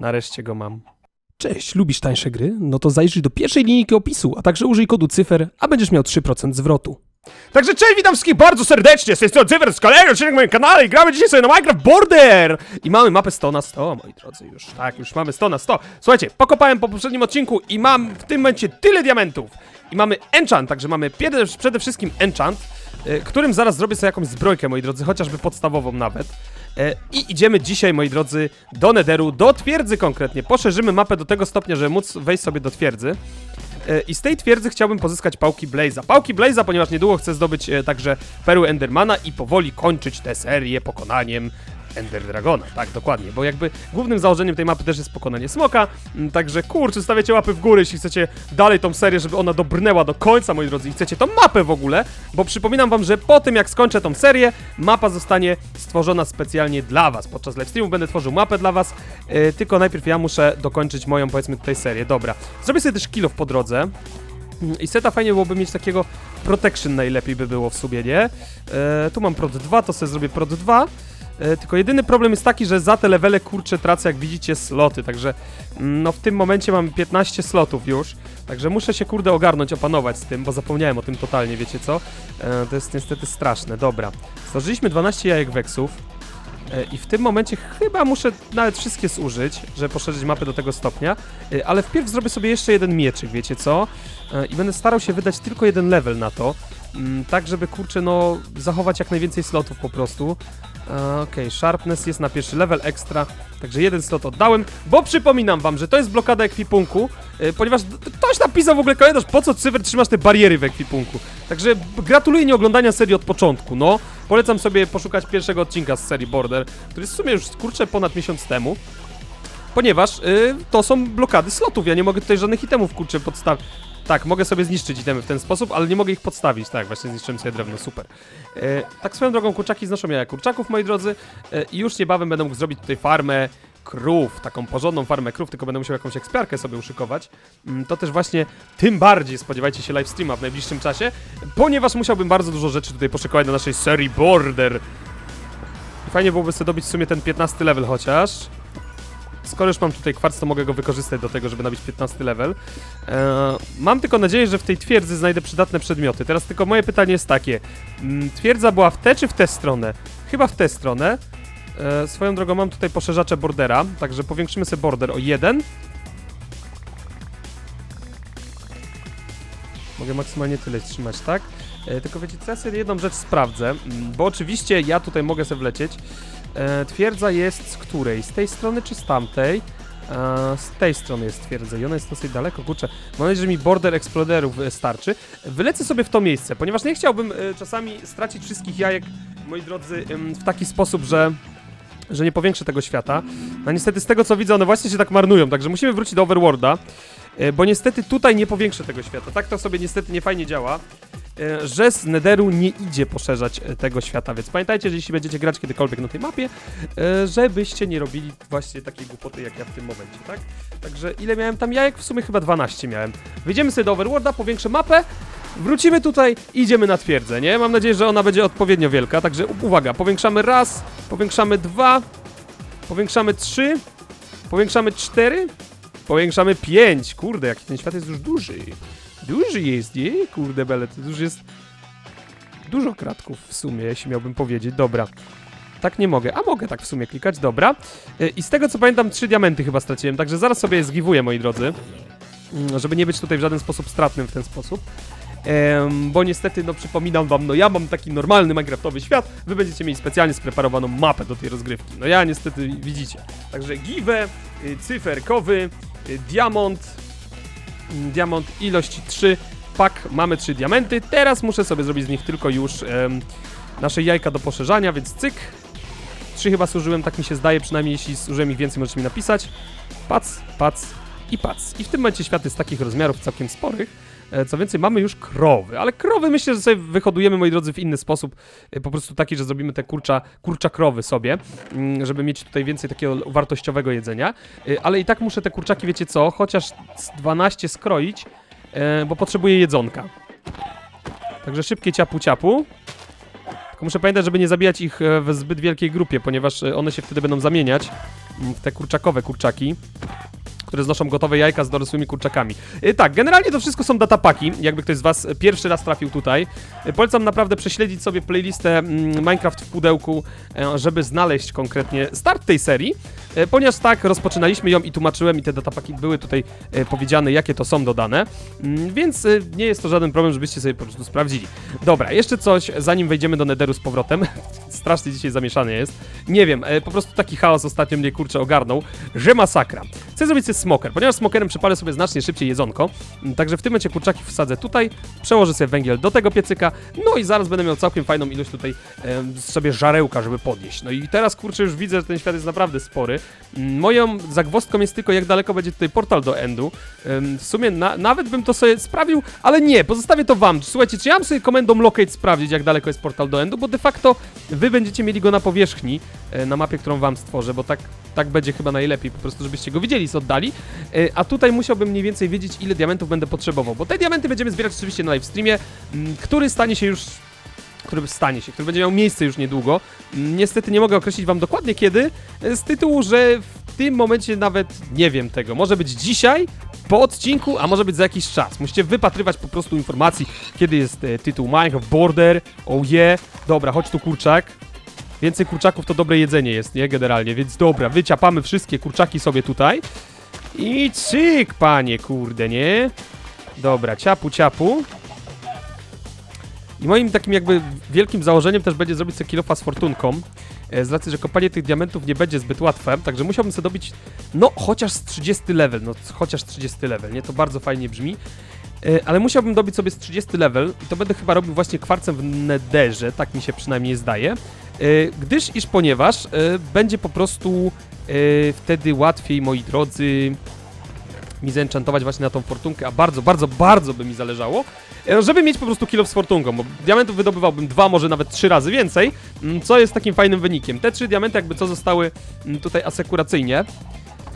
Nareszcie go mam. Cześć, lubisz tańsze gry? No to zajrzyj do pierwszej linijki opisu, a także użyj kodu cyfer, a będziesz miał 3% zwrotu. Także cześć, witam wszystkich bardzo serdecznie, z tej strony Cyfer z kolejnego odcinek na moim kanale i gramy dzisiaj sobie na Minecraft Border! I mamy mapę 100 na 100, moi drodzy, już tak, już mamy 100 na 100. Słuchajcie, pokopałem po poprzednim odcinku i mam w tym momencie tyle diamentów. I mamy enchant, także mamy przede, przede wszystkim enchant, y, którym zaraz zrobię sobie jakąś zbrojkę, moi drodzy, chociażby podstawową nawet. E, I idziemy dzisiaj, moi drodzy, do Netheru, do twierdzy konkretnie. Poszerzymy mapę do tego stopnia, żeby móc wejść sobie do twierdzy. E, I z tej twierdzy chciałbym pozyskać pałki Blaze'a. Pałki Blaze'a, ponieważ niedługo chcę zdobyć e, także perły Endermana i powoli kończyć tę serię pokonaniem Ender Dragona. Tak, dokładnie, bo jakby głównym założeniem tej mapy też jest pokonanie smoka. m, Także kurczę, stawiacie łapy w górę, jeśli chcecie dalej tą serię, żeby ona dobrnęła do końca, moi drodzy, i chcecie tą mapę w ogóle, bo przypominam wam, że po tym jak skończę tą serię, mapa zostanie stworzona specjalnie dla was. Podczas livestreamu będę tworzył mapę dla was, e, tylko najpierw ja muszę dokończyć moją, powiedzmy, tutaj serię. Dobra, zrobię sobie też kill po drodze. Mm, I seta fajnie byłoby mieć takiego protection najlepiej by było w sumie, nie? E, tu mam prot 2, to sobie zrobię prot 2. E, tylko jedyny problem jest taki, że za te levele kurczę tracę, jak widzicie, sloty, także mm, no w tym momencie mam 15 slotów już, także muszę się kurde ogarnąć, opanować z tym, bo zapomniałem o tym totalnie, wiecie co? E, to jest niestety straszne, dobra. Stworzyliśmy 12 jajek weksów e, i w tym momencie chyba muszę nawet wszystkie zużyć, żeby poszerzyć mapę do tego stopnia, e, ale wpierw zrobię sobie jeszcze jeden mieczyk, wiecie co? E, I będę starał się wydać tylko jeden level na to, tak żeby kurczę no zachować jak najwięcej slotów po prostu. Okej, sharpness jest na pierwszy level ekstra, także jeden slot oddałem, bo przypominam wam, że to jest blokada ekwipunku, e, ponieważ ktoś napisał w ogóle komentarz, po co cyfr trzymasz te bariery w ekwipunku. Także gratuluję nieoglądania serii od początku, no. Polecam sobie poszukać pierwszego odcinka z serii Border, który jest w sumie już kurczę ponad miesiąc temu. Ponieważ y, to są blokady slotów, ja nie mogę tutaj żadnych itemów kurczę podstawić. Tak, mogę sobie zniszczyć itemy w ten sposób, ale nie mogę ich podstawić. Tak, właśnie zniszczyłem sobie drewno, super. E, tak swoją drogą kurczaki znoszą jaja kurczaków, moi drodzy. E, I już niebawem będę mógł zrobić tutaj farmę krów, taką porządną farmę krów, tylko będę musiał jakąś ekspiarkę sobie uszykować. Mm, To też właśnie tym bardziej spodziewajcie się live streama w najbliższym czasie, ponieważ musiałbym bardzo dużo rzeczy tutaj poszykować do naszej serii Border. I fajnie byłoby sobie dobić w sumie ten 15 level chociaż. Skoro już mam tutaj kwarc, to mogę go wykorzystać do tego, żeby nabić 15 level. Eee, mam tylko nadzieję, że w tej twierdzy znajdę przydatne przedmioty. Teraz tylko moje pytanie jest takie. Mm, twierdza była w tę czy w tę stronę? Chyba w tę stronę. Eee, swoją drogą mam tutaj poszerzacze bordera, także powiększymy sobie border o jeden. Mogę maksymalnie tyle trzymać, tak? E, tylko wiecie co, ja sobie jedną rzecz sprawdzę, mm, bo oczywiście ja tutaj mogę sobie wlecieć. E, twierdza jest z której? Z tej strony czy z tamtej? E, z tej strony jest twierdza i ona jest dosyć daleko, kurczę. Mam nadzieję, że mi border exploderów e, starczy. Wylecę sobie w to miejsce, ponieważ nie chciałbym e, czasami stracić wszystkich jajek, moi drodzy, w taki sposób, że że nie powiększę tego świata. No niestety z tego co widzę, one właśnie się tak marnują, także musimy wrócić do Overworlda, bo niestety tutaj nie powiększę tego świata. Tak to sobie niestety nie fajnie działa, e, że z Netheru nie idzie poszerzać e, tego świata, więc pamiętajcie, że jeśli będziecie grać kiedykolwiek na tej mapie, e, żebyście nie robili właśnie takiej głupoty jak ja w tym momencie, tak? Także ile miałem tam jajek? W sumie chyba 12 miałem. Wyjdziemy sobie do Overworlda, powiększę mapę, wrócimy tutaj i idziemy na twierdzę, nie? Mam nadzieję, że ona będzie odpowiednio wielka, także uwaga, powiększamy raz, powiększamy dwa, powiększamy trzy, powiększamy cztery, powiększamy pięć. Kurde, jaki ten świat jest już duży. Duży jest, nie? Kurde, bele, to już jest dużo kratków w sumie, jeśli miałbym powiedzieć. Dobra. Tak nie mogę, a mogę tak w sumie klikać, dobra. Y, I z tego co pamiętam, trzy diamenty chyba straciłem, także zaraz sobie je zgiwuję, moi drodzy. Mm, Żeby nie być tutaj w żaden sposób stratnym w ten sposób. Em, bo niestety, no przypominam wam, no ja mam taki normalny Minecraftowy świat, wy będziecie mieli specjalnie spreparowaną mapę do tej rozgrywki. No ja niestety widzicie. Także give, y, cyferkowy, diamont, mm, diamont ilość 3, pak, mamy 3 diamenty. Teraz muszę sobie zrobić z nich tylko już nasze jajka do poszerzania, więc cyk. 3 chyba służyłem, tak mi się zdaje, przynajmniej jeśli zużyłem ich więcej, możecie mi napisać. Pac, pac i pac. I w tym momencie świat jest takich rozmiarów całkiem sporych. E, Co więcej, mamy już krowy, ale krowy myślę, że sobie wyhodujemy, moi drodzy, w inny sposób. E, Po prostu taki, że zrobimy te kurcza, kurcza krowy sobie, mm, żeby mieć tutaj więcej takiego wartościowego jedzenia. E, Ale i tak muszę te kurczaki, wiecie co, chociaż z 12 skroić, bo potrzebuję jedzonka. Także szybkie ciapu ciapu. Tylko muszę pamiętać, żeby nie zabijać ich w zbyt wielkiej grupie, ponieważ one się wtedy będą zamieniać. mm, w te kurczakowe kurczaki które znoszą gotowe jajka z dorosłymi kurczakami. E, tak, generalnie to wszystko są datapaki, jakby ktoś z was pierwszy raz trafił tutaj. E, polecam naprawdę prześledzić sobie playlistę mm, Minecraft w pudełku, e, żeby znaleźć konkretnie start tej serii, e, ponieważ tak, rozpoczynaliśmy ją i tłumaczyłem i te datapaki były tutaj e, powiedziane, jakie to są dodane, Mm, więc e, nie jest to żaden problem, żebyście sobie po prostu sprawdzili. Dobra, jeszcze coś, zanim wejdziemy do Netheru z powrotem. Strasznie dzisiaj zamieszany jest. Nie wiem, po prostu taki chaos ostatnio mnie kurczę ogarnął, że masakra. Chcę zrobić sobie smoker, ponieważ smokerem przypalę sobie znacznie szybciej jedzonko. Także w tym momencie kurczaki wsadzę tutaj, przełożę sobie węgiel do tego piecyka, no i zaraz będę miał całkiem fajną ilość tutaj em, sobie żarełka, żeby podnieść. No i teraz kurczę już widzę, że ten świat jest naprawdę spory. Mm, Moją zagwozdką jest tylko jak daleko będzie tutaj portal do endu. Em, W sumie na, nawet bym to sobie sprawił, ale nie, pozostawię to wam. Słuchajcie, czy ja mam sobie komendą locate sprawdzić jak daleko jest portal do endu, bo de facto wy będziecie mieli go na powierzchni, e, na mapie, którą wam stworzę, bo tak, tak będzie chyba najlepiej, po prostu żebyście go widzieli z oddali. E, A tutaj musiałbym mniej więcej wiedzieć, ile diamentów będę potrzebował, bo te diamenty będziemy zbierać oczywiście na live streamie, m, który stanie się już który stanie się, który będzie miał miejsce już niedługo. Mm, Niestety nie mogę określić wam dokładnie kiedy, e, z tytułu, że w tym momencie nawet nie wiem tego. Może być dzisiaj, po odcinku, a może być za jakiś czas. Musicie wypatrywać po prostu informacji, kiedy jest e, tytuł Minecraft Border, oh yeah. Dobra, chodź tu kurczak. Więcej kurczaków to dobre jedzenie jest, nie? Generalnie, więc dobra, wyciapamy wszystkie kurczaki sobie tutaj. I cyk, panie, kurde, nie? Dobra, ciapu, ciapu. I moim takim jakby wielkim założeniem też będzie zrobić sobie kilofa z fortunką. E, Z racji, że kopanie tych diamentów nie będzie zbyt łatwe, także musiałbym sobie dobić, no chociaż z 30 level, no chociaż 30 level, nie? To bardzo fajnie brzmi. E, Ale musiałbym dobić sobie z 30 level i to będę chyba robił właśnie kwarcem w netherze, tak mi się przynajmniej zdaje. E, Gdyż, iż ponieważ e, będzie po prostu wtedy łatwiej, moi drodzy, mi zenchantować właśnie na tą fortunkę, a bardzo, bardzo, bardzo by mi zależało, żeby mieć po prostu kilo z fortunką, bo diamentów wydobywałbym dwa, może nawet trzy razy więcej, mm, co jest takim fajnym wynikiem. Te trzy diamenty jakby co zostały mm, tutaj asekuracyjnie,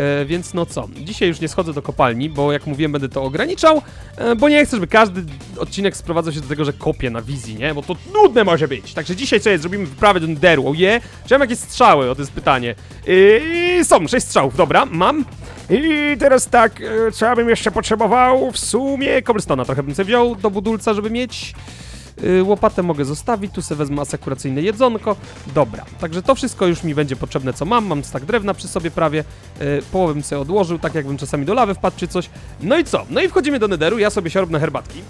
E, więc no co, dzisiaj już nie schodzę do kopalni, bo jak mówiłem będę to ograniczał, e, bo nie chcę, żeby każdy odcinek sprowadzał się do tego, że kopię na wizji, nie? Bo to nudne może być. Także dzisiaj sobie zrobimy wyprawę do Netheru, oje? Yeah. Czy mam jakieś strzały? O, to jest pytanie. Yy, są, sześć strzałów, dobra, mam. I teraz tak, co ja bym jeszcze potrzebował? W sumie cobblestone'a trochę bym sobie wziął do budulca, żeby mieć. Y, Łopatę mogę zostawić, tu sobie wezmę asekuracyjne jedzonko. Dobra, także to wszystko już mi będzie potrzebne, co mam. Mam stak drewna przy sobie prawie. Y, Połowę bym sobie odłożył, tak jakbym czasami do lawy wpadł czy coś. No i co? No i wchodzimy do nederu, ja sobie siorbnę herbatki.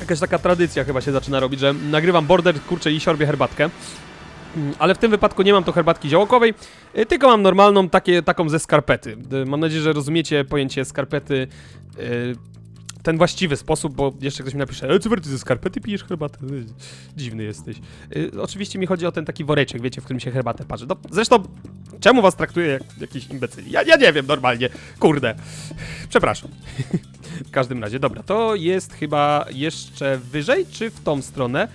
Jakaś taka tradycja chyba się zaczyna robić, że nagrywam border, kurczę i siorbię herbatkę. Mm, Ale w tym wypadku nie mam to herbatki ziołokowej, y, tylko mam normalną, takie, taką ze skarpety. Mam nadzieję, że rozumiecie pojęcie skarpety ten właściwy sposób, bo jeszcze ktoś mi napisze, e, Cyber, ty ze skarpety pijesz herbatę? Dziwny jesteś. Y, Oczywiście mi chodzi o ten taki woreczek, wiecie, w którym się herbatę parzy. No, zresztą, czemu was traktuję jak jakiś imbecyli? Ja, ja nie wiem normalnie, kurde. Przepraszam. w każdym razie, dobra, to jest chyba jeszcze wyżej, czy w tą stronę?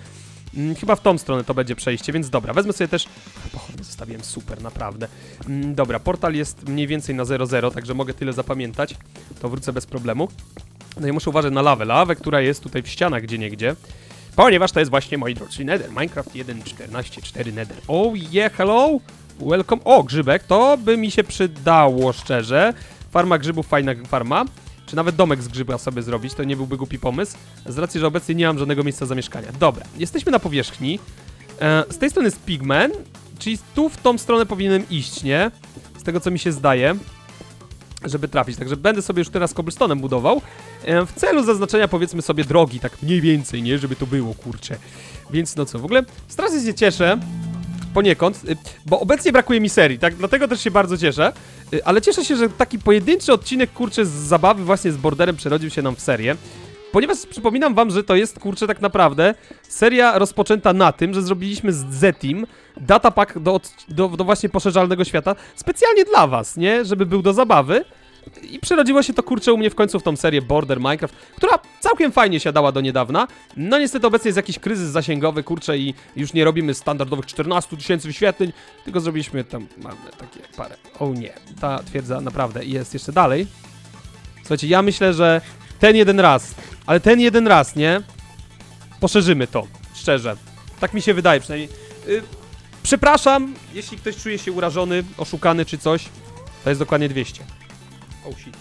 Mm, Chyba w tą stronę to będzie przejście, więc dobra, wezmę sobie też... Pochodnie zostawiłem, super, naprawdę. Mm, Dobra, portal jest mniej więcej na 0,0, także mogę tyle zapamiętać. To wrócę bez problemu. No i muszę uważać na lawę, lawę, która jest tutaj w ścianach gdzie niegdzie. Ponieważ to jest właśnie, moi drodzy, Nether. Minecraft 1.14.4 Nether. Oh yeah, hello! Welcome. O, grzybek, to by mi się przydało, szczerze. Farma grzybów, fajna farma. Czy nawet domek z grzyba sobie zrobić, to nie byłby głupi pomysł. Z racji, że obecnie nie mam żadnego miejsca zamieszkania. Dobra, jesteśmy na powierzchni. E, z tej strony jest Pigman, czyli tu w tą stronę powinienem iść, nie? Z tego, co mi się zdaje żeby trafić. Także będę sobie już teraz cobblestone'em budował e, w celu zaznaczenia powiedzmy sobie drogi, tak mniej więcej, nie? Żeby to było, kurczę. Więc no co, w ogóle strasznie się cieszę poniekąd, y, bo obecnie brakuje mi serii, tak? Dlatego też się bardzo cieszę, y, ale cieszę się, że taki pojedynczy odcinek, kurczę, z zabawy właśnie z Borderem przerodził się nam w serię. Ponieważ przypominam wam, że to jest, kurczę, tak naprawdę seria rozpoczęta na tym, że zrobiliśmy z Z-Team datapack do, do, do właśnie poszerzalnego świata specjalnie dla was, nie? Żeby był do zabawy. I przerodziło się to kurczę u mnie w końcu w tą serię Border Minecraft, która całkiem fajnie siadała do niedawna. No niestety obecnie jest jakiś kryzys zasięgowy, kurczę, i już nie robimy standardowych 14 tysięcy wyświetleń, tylko zrobiliśmy tam mamy takie parę. O nie, ta twierdza naprawdę jest jeszcze dalej. Słuchajcie, ja myślę, że ten jeden raz, ale ten jeden raz, nie? Poszerzymy to, szczerze. Tak mi się wydaje przynajmniej. Y, Przepraszam, jeśli ktoś czuje się urażony, oszukany czy coś. To jest dokładnie 200. Oh shit.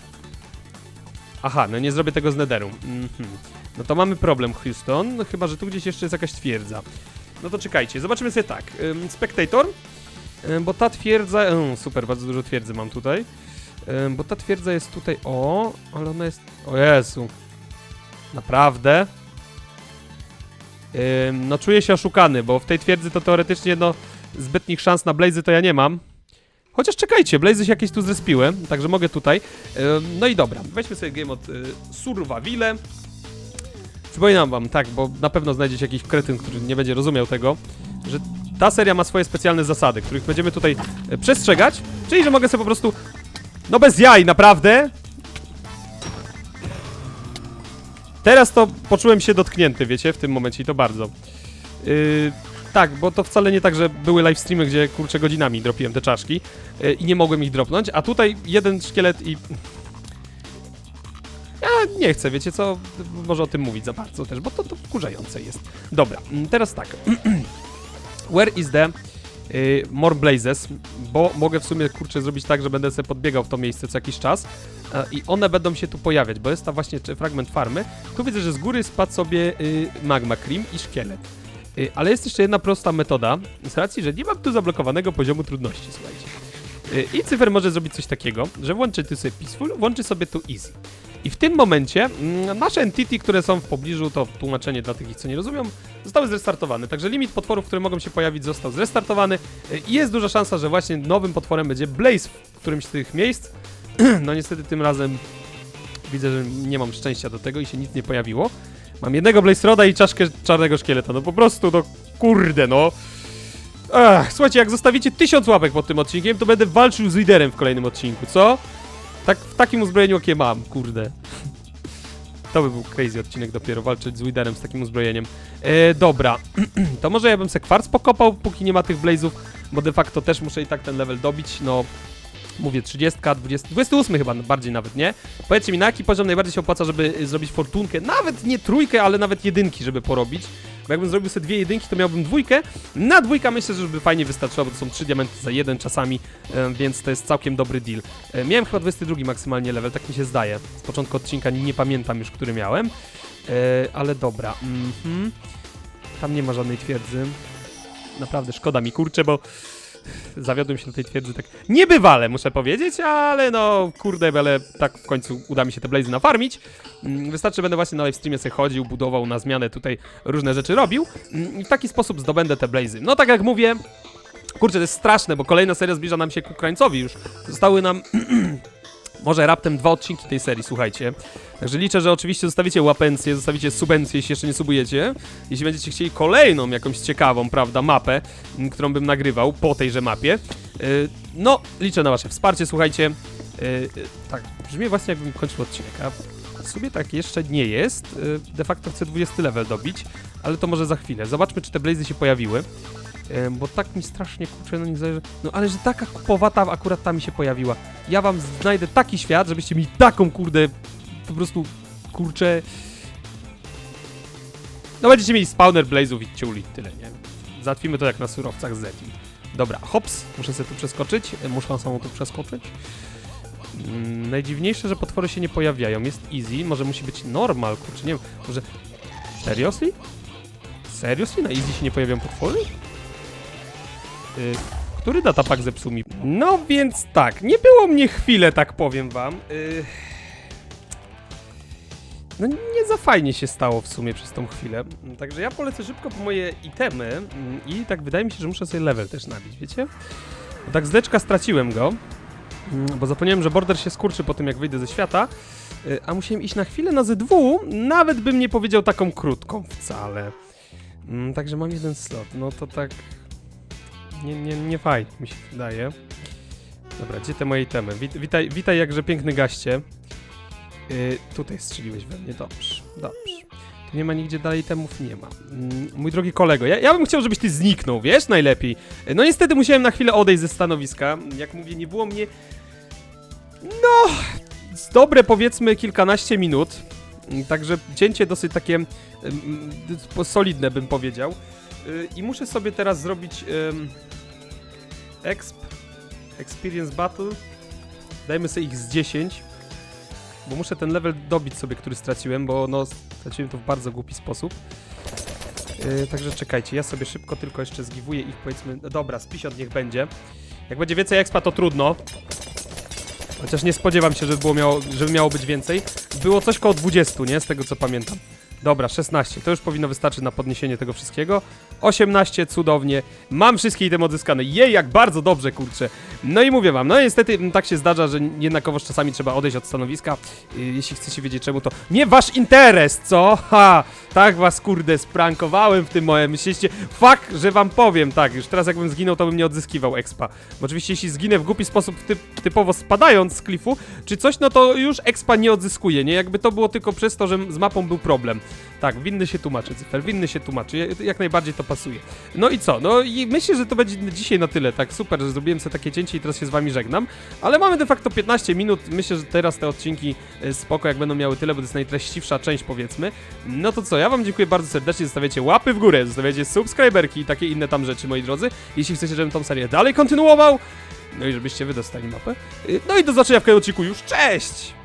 Aha, no nie zrobię tego z Netheru. Mhm. No to mamy problem, Houston. No chyba, że tu gdzieś jeszcze jest jakaś twierdza. No to czekajcie, zobaczymy sobie tak. Spectator. Bo ta twierdza... Ym, super, bardzo dużo twierdzy mam tutaj. Bo ta twierdza jest tutaj... O, ale ona jest... O Jezu. Naprawdę? Ym, no czuję się oszukany, bo w tej twierdzy to teoretycznie no zbytnich szans na Blazy to ja nie mam. Chociaż czekajcie, Blazy się jakieś tu zrespiły, także mogę tutaj. Ym, no i dobra, weźmy sobie game od y, Survivile. Przypominam wam, tak, bo na pewno znajdziecie jakiś kretyn, który nie będzie rozumiał tego, że ta seria ma swoje specjalne zasady, których będziemy tutaj e, przestrzegać, czyli że mogę sobie po prostu, no bez jaj, naprawdę. Teraz to poczułem się dotknięty, wiecie, w tym momencie i to bardzo. Yy, tak, bo to wcale nie tak, że były live streamy, gdzie kurczę godzinami dropiłem te czaszki yy, i nie mogłem ich dropnąć, a tutaj jeden szkielet i ja nie chcę, wiecie co, może o tym mówić za bardzo też, bo to, to wkurzające jest. Dobra, mm, teraz tak. Where is the y, more blazes? Bo mogę w sumie, kurczę, zrobić tak, że będę sobie podbiegał w to miejsce co jakiś czas e, i one będą się tu pojawiać, bo jest ta właśnie fragment farmy. Tu widzę, że z góry spadł sobie y, magma cream i szkielet. Y, ale jest jeszcze jedna prosta metoda, z racji, że nie mam tu zablokowanego poziomu trudności, słuchajcie. Y, I cyfer może zrobić coś takiego, że włączy tu sobie peaceful, włączy sobie tu easy. I w tym momencie mm, nasze entity, które są w pobliżu, to tłumaczenie dla tych, co nie rozumią, zostały zrestartowane. Także limit potworów, które mogą się pojawić, został zrestartowany i jest duża szansa, że właśnie nowym potworem będzie Blaze w którymś z tych miejsc. No niestety tym razem widzę, że nie mam szczęścia do tego i się nic nie pojawiło. Mam jednego Blaze Roda i czaszkę czarnego szkieleta. No po prostu, no kurde, no. Ech, słuchajcie, jak zostawicie tysiąc łapek pod tym odcinkiem, to będę walczył z liderem w kolejnym odcinku, co? Tak, w takim uzbrojeniu, jakie mam, kurde. To by był crazy odcinek dopiero, walczyć z Widerem z takim uzbrojeniem. E, dobra, to może ja bym se kwarc pokopał, póki nie ma tych blazów, bo de facto też muszę i tak ten level dobić, no... Mówię 30, 20, 28 chyba bardziej nawet, nie? Powiedzcie mi, na jaki poziom najbardziej się opłaca, żeby y, zrobić fortunkę? Nawet nie trójkę, ale nawet jedynki, żeby porobić. Bo jakbym zrobił sobie dwie jedynki, to miałbym dwójkę. Na dwójka myślę, że by fajnie wystarczyło, bo to są trzy diamenty za jeden czasami, e, więc to jest całkiem dobry deal. E, miałem chyba 22 maksymalnie level, tak mi się zdaje. Z początku odcinka nie pamiętam już, który miałem. Ale dobra. Mhm. Tam nie ma żadnej twierdzy. Naprawdę szkoda mi, kurczę, bo zawiodłem się do tej twierdzy tak niebywale, muszę powiedzieć, ale no kurde, ale tak w końcu uda mi się te blazy nafarmić. Mm, Wystarczy, będę właśnie na live streamie sobie chodził, budował na zmianę tutaj różne rzeczy robił mm, i w taki sposób zdobędę te blazy. No tak jak mówię, kurczę, to jest straszne, bo kolejna seria zbliża nam się ku krańcowi już. Zostały nam może raptem dwa odcinki tej serii, słuchajcie. Także liczę, że oczywiście zostawicie łapencję, zostawicie subencję, jeśli jeszcze nie subujecie. Jeśli będziecie chcieli kolejną jakąś ciekawą, prawda, mapę, którą bym nagrywał po tejże mapie. Yy, no, liczę na wasze wsparcie, słuchajcie. Yy, yy, tak, brzmi właśnie jakbym kończył odcinek, a w sumie tak jeszcze nie jest. De facto chcę 20 level dobić, ale to może za chwilę. Zobaczmy, czy te blazy się pojawiły. Bo tak mi strasznie kurczę na nich zależy. No ale że taka kupowata akurat ta mi się pojawiła. Ja wam znajdę taki świat, żebyście mi taką kurde po prostu kurczę. No będziecie mieli spawner blazów i ciuli, tyle, nie? Załatwimy to jak na surowcach z Zeti. Dobra, hops, muszę sobie tu przeskoczyć. Muszę samą tu przeskoczyć. Mm, najdziwniejsze, że potwory się nie pojawiają. Jest easy, może musi być normal, kurczę, nie wiem, może... Seriously? Seriously? Na easy się nie pojawiają potwory? Y, który datapak zepsuł mi? No więc tak, nie było mnie chwilę, tak powiem wam. Y, no nie za fajnie się stało w sumie przez tą chwilę. Także ja polecę szybko po moje itemy mm, i tak wydaje mi się, że muszę sobie level też nabić, wiecie? Bo tak z deczka straciłem go, mm, bo zapomniałem, że border się skurczy po tym, jak wyjdę ze świata, y, a musiałem iść na chwilę na Z2, nawet bym nie powiedział taką krótką wcale. Mm, Także mam jeden slot, no to tak nie, nie, nie fajnie mi się wydaje. Dobra, gdzie te moje itemy? Wit, witaj, witaj jakże piękny gaście. Yy, tutaj strzeliłeś we mnie, dobrze, dobrze. Tu nie ma nigdzie dalej temów, nie ma. Mm, mój drogi kolego, ja, ja bym chciał, żebyś ty zniknął, wiesz, najlepiej. Yy, No niestety musiałem na chwilę odejść ze stanowiska. Jak mówię, nie było mnie... No, dobre powiedzmy kilkanaście minut. Mm, Także cięcie dosyć takie mm, solidne bym powiedział. y, i muszę sobie teraz zrobić ym, exp, experience battle. Dajmy sobie ich z 10, bo muszę ten level dobić sobie, który straciłem, bo no straciłem to w bardzo głupi sposób. Yy, także czekajcie, ja sobie szybko tylko jeszcze zgiwuję ich powiedzmy, no dobra, z 50 niech będzie. Jak będzie więcej expa to trudno. Chociaż nie spodziewam się, żeby, było miało, żeby miało być więcej. Było coś koło 20, nie? Z tego co pamiętam. Dobra, 16. To już powinno wystarczyć na podniesienie tego wszystkiego. 18, cudownie. Mam wszystkie itemy odzyskane. Jej, jak bardzo dobrze, kurczę. No i mówię wam, no niestety m, tak się zdarza, że jednakowoż czasami trzeba odejść od stanowiska. Yy, jeśli chcecie wiedzieć czemu, to nie wasz interes, co? Ha! Tak was, kurde, sprankowałem w tym moim. Myślicie, fakt, że wam powiem, tak, już teraz jakbym zginął, to bym nie odzyskiwał expa. Bo oczywiście jeśli zginę w głupi sposób, typ, typowo spadając z klifu, czy coś, no to już expa nie odzyskuje, nie? Jakby to było tylko przez to, że z mapą był problem. Tak, winny się tłumaczy, Cyfer, winny się tłumaczy, jak, najbardziej to pasuje. No i co? No i myślę, że to będzie dzisiaj na tyle, tak super, że zrobiłem sobie takie cięcie i teraz się z wami żegnam, ale mamy de facto 15 minut, myślę, że teraz te odcinki e, spoko, jak będą miały tyle, bo to jest najtreściwsza część, powiedzmy. No to co, ja wam dziękuję bardzo serdecznie, zostawiacie łapy w górę, zostawiacie subskryberki i takie inne tam rzeczy, moi drodzy, jeśli chcecie, żebym tą serię dalej kontynuował, no i żebyście wy dostali mapę. Y, No i do zobaczenia w kolejnym odcinku już, cześć!